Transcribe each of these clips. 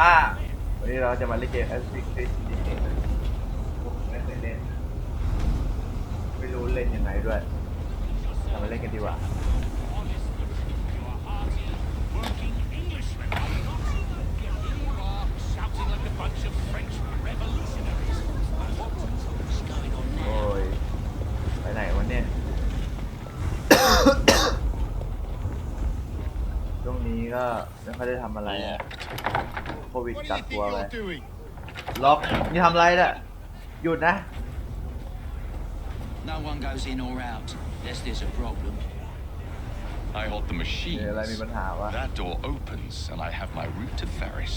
อ่าวันนี้เราจะมาเล่นเกม Assassin's Creed Syndicate นะผมไม่เคยเล่นไม่รู้เล่นยังไงด้วยเรามาเล่นกันดีกว่า Working Englishmen, are you not? Here you are, shouting like a bunch of French revolutionaries. What's going on โอ้ย ไปไหนวะเนี่ย ช่วงนี้ก็ไม่ค่อยได้ทำอะไรอะโควิด What do กั you ก think ตัวไป you're doing? ล็อกนี่ทำอะไรน่ะหยุดนะ No one goes in or out unless there's a problem. I hold the เดี๋ machines. ยวอะไรมีปัญหาวะ That door opens, and I have my route to Ferris.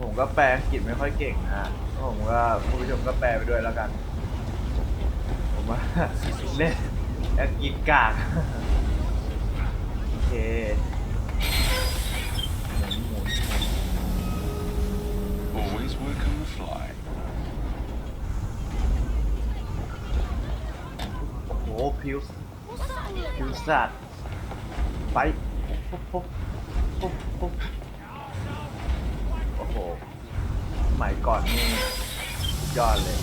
ผมก็แปลอังกฤษไม่ค่อยเก่งนะผมก็ผู้ชมก็แปลไปด้วยแล้วกัน ผมว่า เล่นอังกฤษกาก โอเคหมุนหมุนหมุน Always work on the fly. โอ้โหพิวพิวสัตว์ไปปุ๊บปุ๊บปุ๊บปุ๊บโอ้โหสมัยก่อนนี่สุดยอดเลย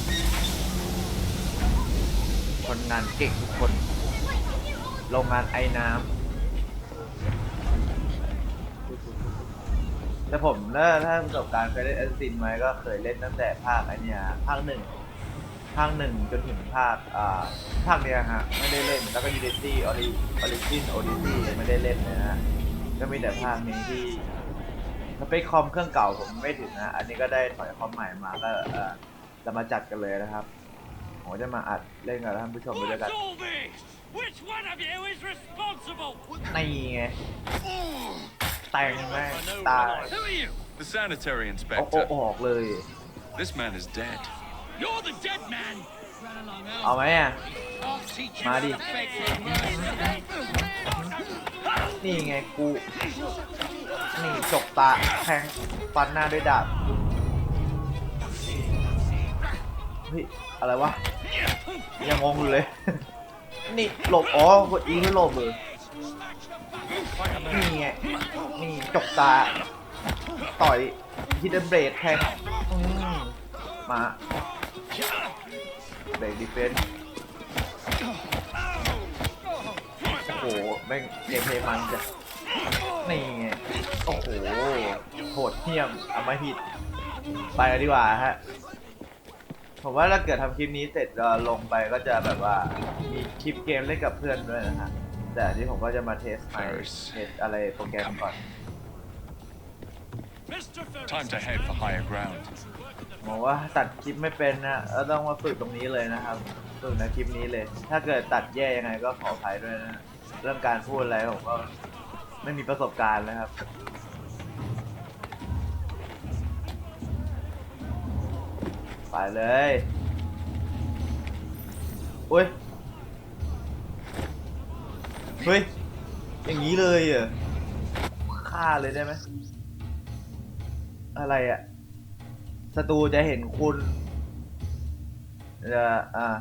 คนงานเก่งทุกคน โรงงานไอ้น้ำ แต่ผมถ้าถ้าประสบการณ์เคยเล่นแอสซินไหมก็เคยเล่นตั้งแต่ภาคไอ้เนี่ยภาคหนึ่งภาคหนึ่งจนถึงภาคอ่าภาคเนี้ยฮะไม่ได้เล่นแล้วก็ Unity Ori Origin Odyssey ไม่ได้เล่นเลยนะฮะก็มีแต่ภาคนี้ที่สเปคคอมเครื่องเก่าผมไม่ถึงนะอันนี้ก็ได้ถอยคอมใหม่มาก็เอ่อจะมาจัดกันเลยนะครับผมจะมาอัดเล่นกับท่านผู้ชมไปด้วยกัน What's all this? Which one of you is responsible? นี่ไง แต่งแม่งตาย Who are you? The sanitary โอ้โอ้ inspector. ออกเลย This man is dead. You're the dead man. เอาไหมอะ I'll teach you Marty. how to fake it. นี่ไงกู นี่จกตาแทงฟันหน้าด้วยดาบ เฮ้ย อะไรวะ ยังงงอยู่เลย นี่หลบ อ๋อ กดอีเพื่อหลบเลยนี่ไงนี่ จกตา ต่อยฮิดเดนเบรดแทงอืมมาเบรกดีเฟนส์โอ้โหแม่งเกมเพลย์มันจะนี่ไงโอ้โหโหดเหี้ยมอำมหิตไปกันดีกว่าฮะผมว่าถ้าเกิดทำคลิปนี้เสร็จเราลงไปก็จะแบบว่ามีคลิปเกมเล่นกับเพื่อนด้วยนะฮะแต่อันนี้ผมก็จะมาเทสใหม่เทสอะไรโปรแกรมก่อน Time to head for higher ground. บอกว่าตัดคลิปไม่เป็นนะแล้วต้องมาฝึกตรงนี้เลยนะครับฝึกในคลิปนี้เลย ถ้าเกิดตัดแย่ยังไงก็ขออภัยด้วยนะเรื่องการพูดอะไรผมก็ไม่มีประสบการณ์นะครับ ไปเลยอุ้ยเฮ้ยอย่างนี้เลยเหรอฆ่าเลยได้ไหม อะไรอะ่ะศัตรูจะเห็นคุณจะอ่า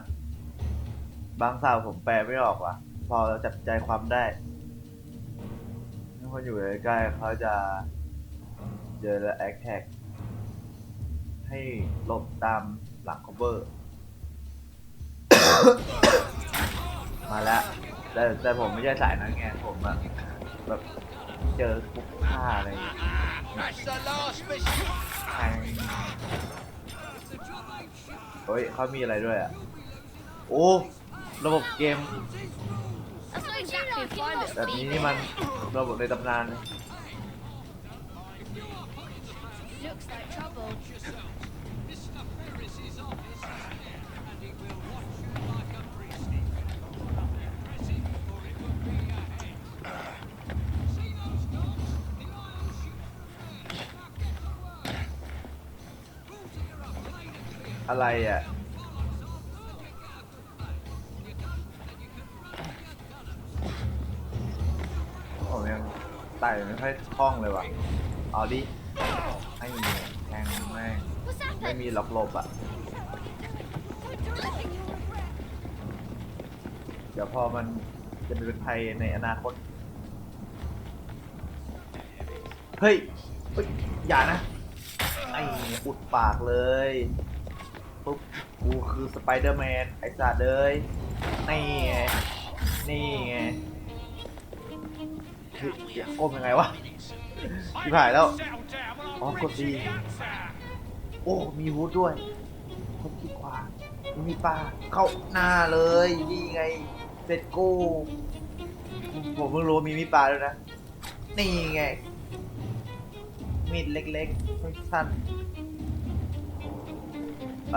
บางสาวผมแปลไม่ออกว่ะ พอจับใจความได้ถ้าคนอยู่ใกล้ๆเขาจะเจอแล้วแอคแท็กให้หลบตามหลังคอเวอร์ มาแล้ว แต่แต่ผมไม่ใช่สายนั้นไงผมอะแบบเจอคุกฆ่าอะไรอย่างเงี้ย เฮ้ยเขามีอะไรด้วยอะ โอ้ ระบบเกมแบบนี้นี่มันระบบในตำนานเลย อะไรอะ ผมยังไต่ไม่ค่อยคล่องเลยว่ะ เอาดิให้แทงแม่งไม่มีล็อกหลบอะ เดี๋ยวพอมันจะเป็นภัยในอนาคต เฮ้ยเฮ้ยอย่านะ ไอ้อุดปากเลย ปุ๊บกูคือสไปเดอร์แมนไอ้สัตว์เลยนี่ไงนี่ไงเฮ้ยเดี๋ยวก้มยังไงวะชิบหายแล้วอ๋อกดดีโอ้มีฮูดด้วยคนคิดขวามีปลาเข้าหน้าเลยนี่ไงเสร็จกูผมเพิ่งรู้มีมีปลาด้วยนะนี่ไงมีดเล็กๆสั้น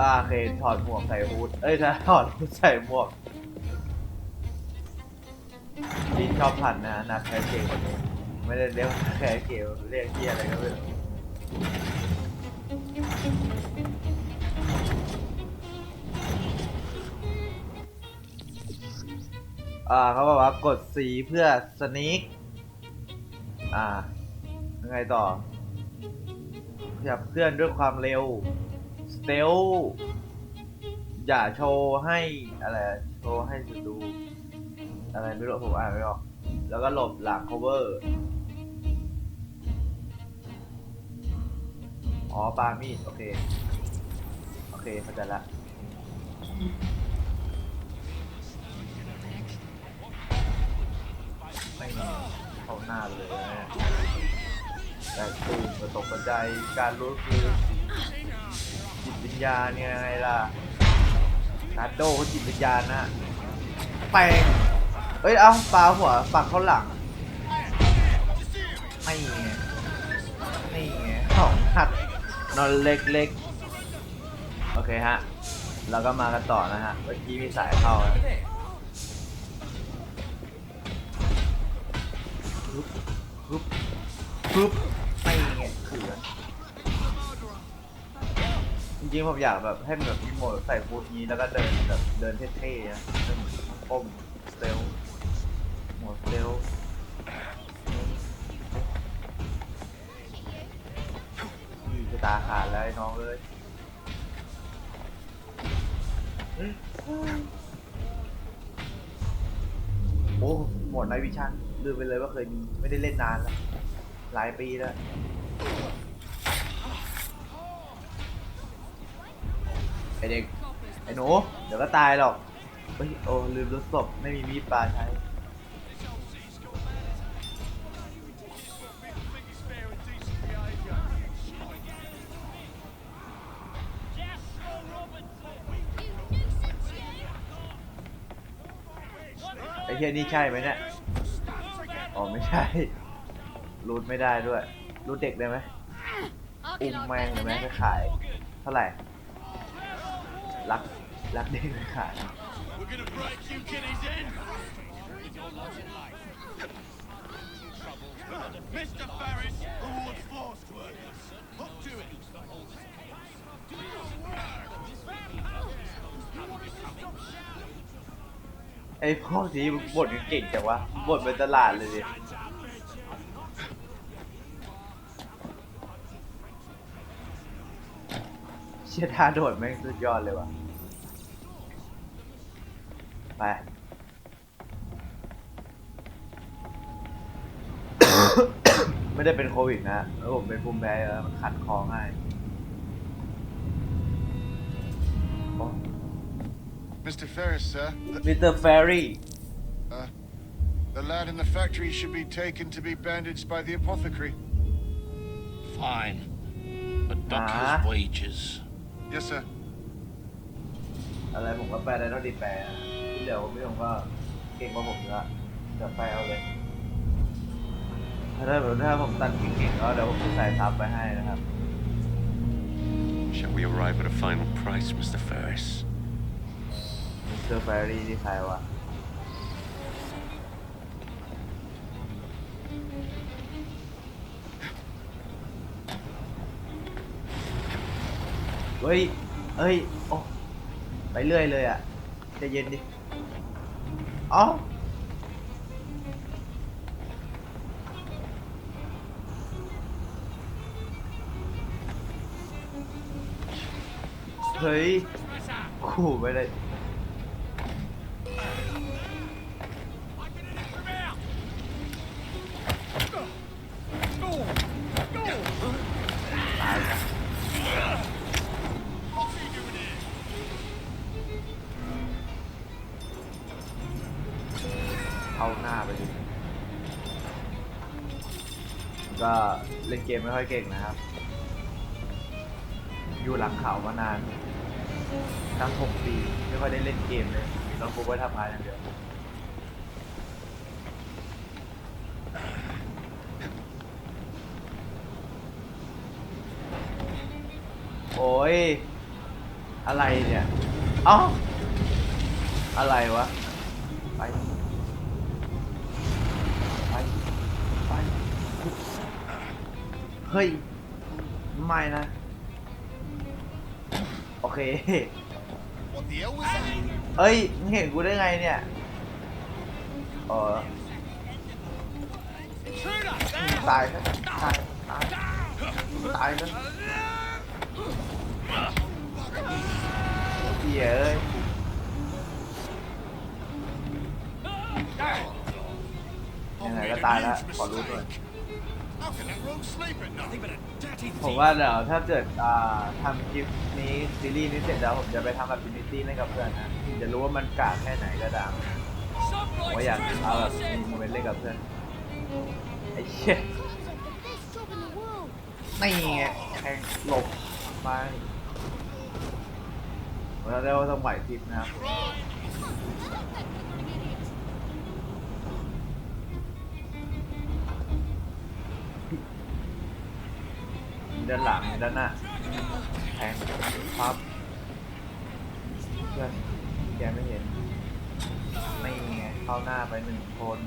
อ่าโอเคถอดหมวกใส่ฮูดเอ้ยถ้าถอดฮูดใส่หมวกนี่ชอบผันนะนักแคสเกมไม่ได้เรียกว่าแคสเกมเรียกที่อะไรก็ไม่รู้อ่าเขาบอกว่ากดสีเพื่อสนิกอ่ายังไงต่อขยับเคลื่อนด้วยความเร็ว เตลอย่าโชว์ให้อะไรโชว์ให้ศัตรูอะไรไม่รู้ผมอ่านไม่ออก แล้วก็หลบหลัง cover อ๋อปามีดโอเค โอเคเข้าใจละไม่เข้าหน้าเลยนะแต่ตูมกระตกกระจายการรู้คือ ญญาณเนี่ยไงล่ะการโดเขาจิตวิญญาณนะแปลงเอ้ย เอาปลาหัวปักเข้าหลัง ไม่ไงนี่ไงสองหัดนอนเล็กๆ โอเคฮะ เราก็มากันต่อนะฮะ เมื่อกี้มีสายเข้านะปึ๊บปึ๊บปึ๊บ จริงๆผมอยากแบบให้มันแบบมีโหมดใส่ฟูดนี้แล้วก็เดินแบบเดินเท่ๆนะเดินก้มเซลโหมดเซลนี่จะตาขาดแล้วไอ้น้องเลยโอ้หมดไนวิชั่นลืมไปเลยว่าเคยมีไม่ได้เล่นนานแล้ว หลายปีแล้ว ไอเด็กไอหนูเดี๋ยวก็ตายหรอกเฮ้ยโอ้ลืมรถศพไม่มีมีดปลาใช้ไอ้เฮียนี่ใช่ไหมเนี่ยอ๋อไม่ใช่รูดไม่ได้ด้วยรูดเด็กได้ไหมอุ้มแมงเลยไหมจะขาย เท่าไหร่ รักรักเด็กไปขาย We're gonna break you kiddies in. Mr. Ferris rewards forced workers. Up to it. ไอ้พวกนี้บ่นเก่งจังวะบ่นเป็นตลาดเลยดิเชี่ยท่าโดดแม่งสุดยอดเลยว่ะ ไป ไม่ได้เป็นโควิดนะ แล้วผมเป็นภูมิแพ้แล้วมันคัดคอง่ายโอ้ Mr. Ferris, sir, the, มิสเตอร์แฟรี่ uh, the lad in the factory should be taken to be bandaged by the apothecary. Fine. But duck Ah. his wages. Yes, sir. อะไรผมก็แปลได้เท่าที่แปลนะที่ เหลือผมไม่ผมก็เก่งกว่าผมเยอะเดี๋ยวไปเอาเลย ถ้าได้แบบถ้าผมตัดเก่งๆก็เดี๋ยวผมจะใส่ทับไปให้นะครับ Shall we arrive at a final price, Mr. Ferris? มิสเตอร์แฟรี่ที่ใครวะ เฮ้ย เฮ้ย โอ้ ไปเรื่อยเลยอะใจะเย็นดิ เอาเฮ้ยขู่ไปเลย ก็เล่นเกมไม่ค่อยเก่งนะครับ อยู่หลังเขามานานทั้งหกปีไม่ค่อยได้เล่นเกมเลยมีน้องฟุกไว้ทำงานอย่างเดียวโอ้ย อะไรเนี่ย เอ้า อะไรวะ ไป ไป เฮ้ย ไม่นะ โอเค เอ้ยมึงเห็นกูได้ไงเนี่ยเออตายนะตาย ตาย ตายนะเหี้ยเอ้ยยังไงก็ตายแล้วขอรู้ด้วย ผมว่าเดี๋ยวถ้าเกิดอ่าทำคลิปนี้ซีรีส์นี้เสร็จแล้วผมจะไปทำแบบฟินิตี้เล่นกับเพื่อนนะถึงจะรู้ว่ามันกากแค่ไหนก็ตามผมว่าอยากเอาแบบมีโมเมนต์เล่นกับเพื่อนไอ้เชี่ย Concept, the best job in the world. นี่ไงแทงหลบมาเราได้ว่าต้องไหวพริบนะครับ ด้านหลังด้านหน้าแทงปั๊บเพื่อนแกไม่เห็นไม่ไงเข้าหน้าไปหนึ่งคน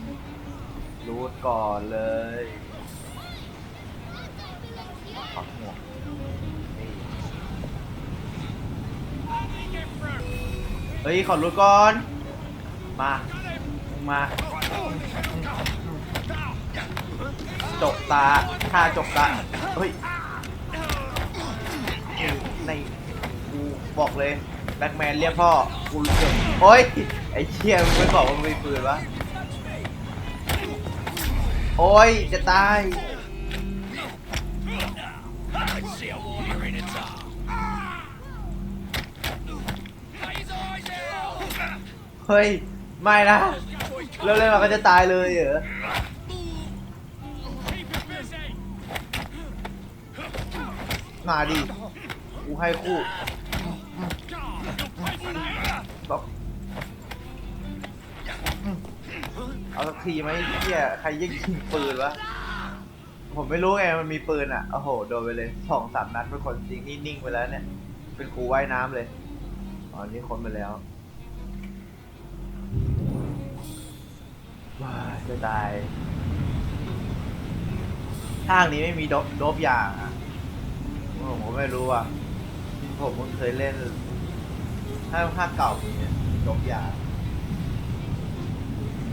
รูดก่อนเลยปักหมวกเฮ้ย ขอรูดก่อน มามึงมาจกตาท่าจกตา เฮ้ย ในกูบอกเลยแบ็กแมนเรียกพ่อกูรู้สึกโอ๊ยไอ้เชี่ยมึงไม่บอกว่ามึงมีปืนวะโอ๊ยจะตายเฮ้ยไม่นะเร็วๆมันก็จะตายเลยเหรอมาดิ กูให้คู่บอกเอาสักทีไหมเฮียใครยิงยิงปืนวะ ผมไม่รู้ไงมันมีปืนอะ โอ้โห โดนไปเลยสองสามนัดเป็นคนจริงนี่นิ่งไปแล้วเนี่ย เป็นครูว่ายน้ำเลย อ๋อ นี่คนไปแล้วว้าจะตายทางนี้ไม่มีโดบโดบยางอะผมก็ไม่รู้อะ ผมเพิ่งเคยเล่น ถ้าภาคเก่ามีเนี่ยโดบยาง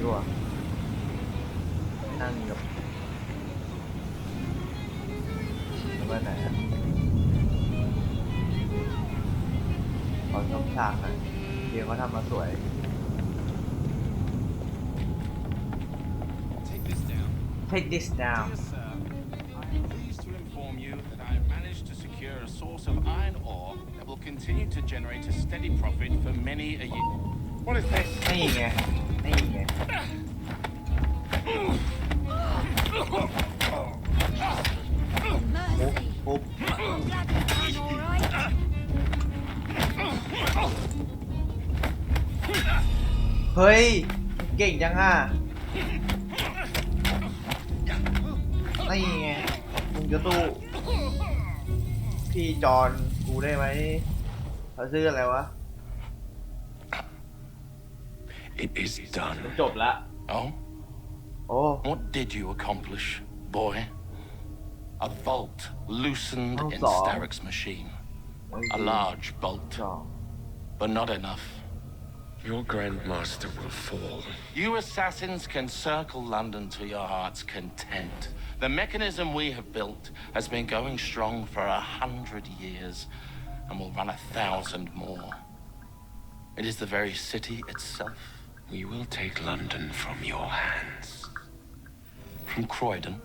ดูอะนั่งกับไปไหนอะขอชมฉากหน่อยเดี๋ยวเขาทำมาสวย Take this down. take this down Dear sir, I am pleased to inform you that I have managed to secure a source of iron ore that will continue to generate a steady profit for many a year. What is this? นี่ไงนี่ไงปุ๊บ Mercy. ปุ๊บ I'm glad that I'm alright. เฮ้ยเก่งจังอะนี่ไงมึงจะสู้ พี่จอนกูได้ไหมเขาซื้ออะไรวะ It is done. จบละ Oh? โอ้ What did you accomplish, boy? A vault loosened Oh, in Saul. Starrick's machine. A large bolt, สอง but not enough. Your Grandmaster will fall. You assassins can circle London to your heart's content. The mechanism we have built has been going strong for a hundred years and will run a thousand more. It is the very city itself. We will take London from your hands. From Croydon,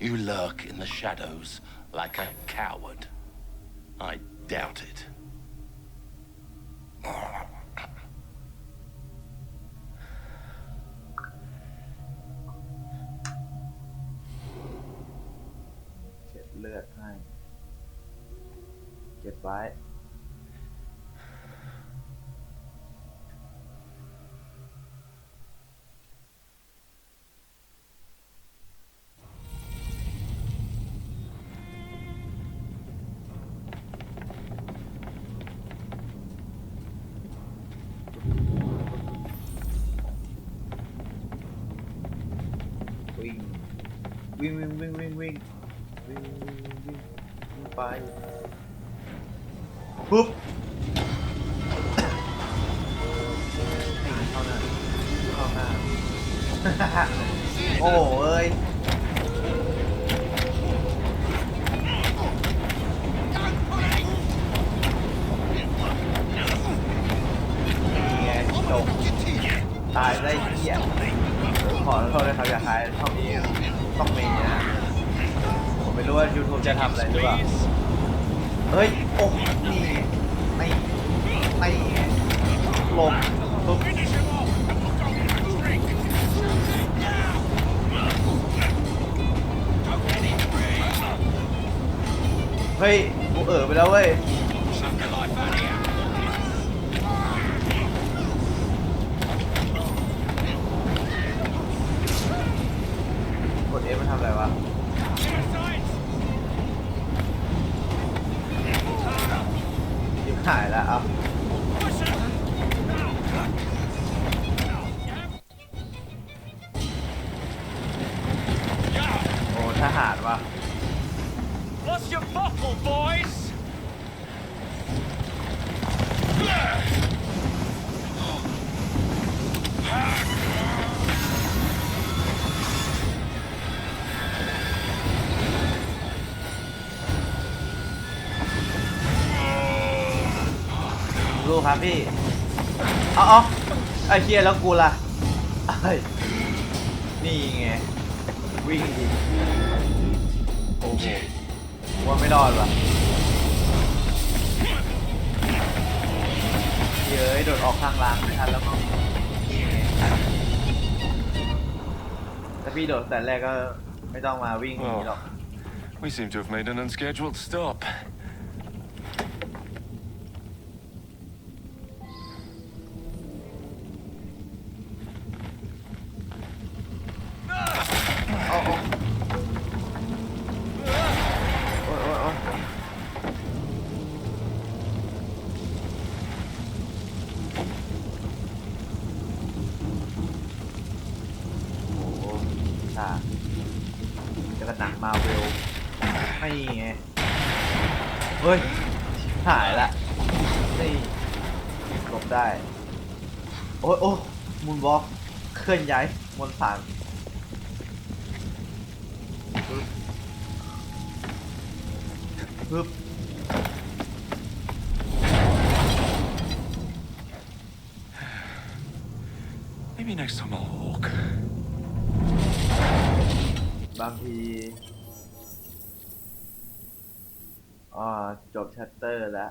you lurk in the shadows like a coward. I doubt it. เลือดให้ เก็บไว้ วิ่ง วิ่งวิ่งวิ่งวิ่งวิ่ง วิ่งวิ่งวิ่งวิ่งวิ่งไปปุ๊บให้เข้าหน้าเข้าหน้า โอ้โหเอ้ยนี่ไงจบตายได้เหี้ยขอโทษด้วยครับอย่าขายเท่านี้ต้องมีนะผม ไม่รู้ว่า YouTube จะทำอะไรหรือเปล่า เฮ้ยโอ้นี่ไม่ไม่หลบปุ๊บเฮ้ยกูเออไปแล้วเว้ย ครับพี่เอาเอาไอ้เคียแล้วกูล่ะนี่ไงวิ่งดิโอ้โหว่าไม่รอดว่ะเย้ยโดดออกข้างล่างไม่ทันแล้วมั้งนี่พี่โดดแต่แรกก็ไม่ต้องมาวิ่งหนีหรอก We seem to have made an unscheduled stop. เฮ้ย หายละ นี่หลบได้ โอ้ยโอ้มุนบล็อกเคลื่อนย้ายมนต์ผ่านปึ๊บ Maybe next time I'll walk. บางที จบชัตเตอร์แล้ว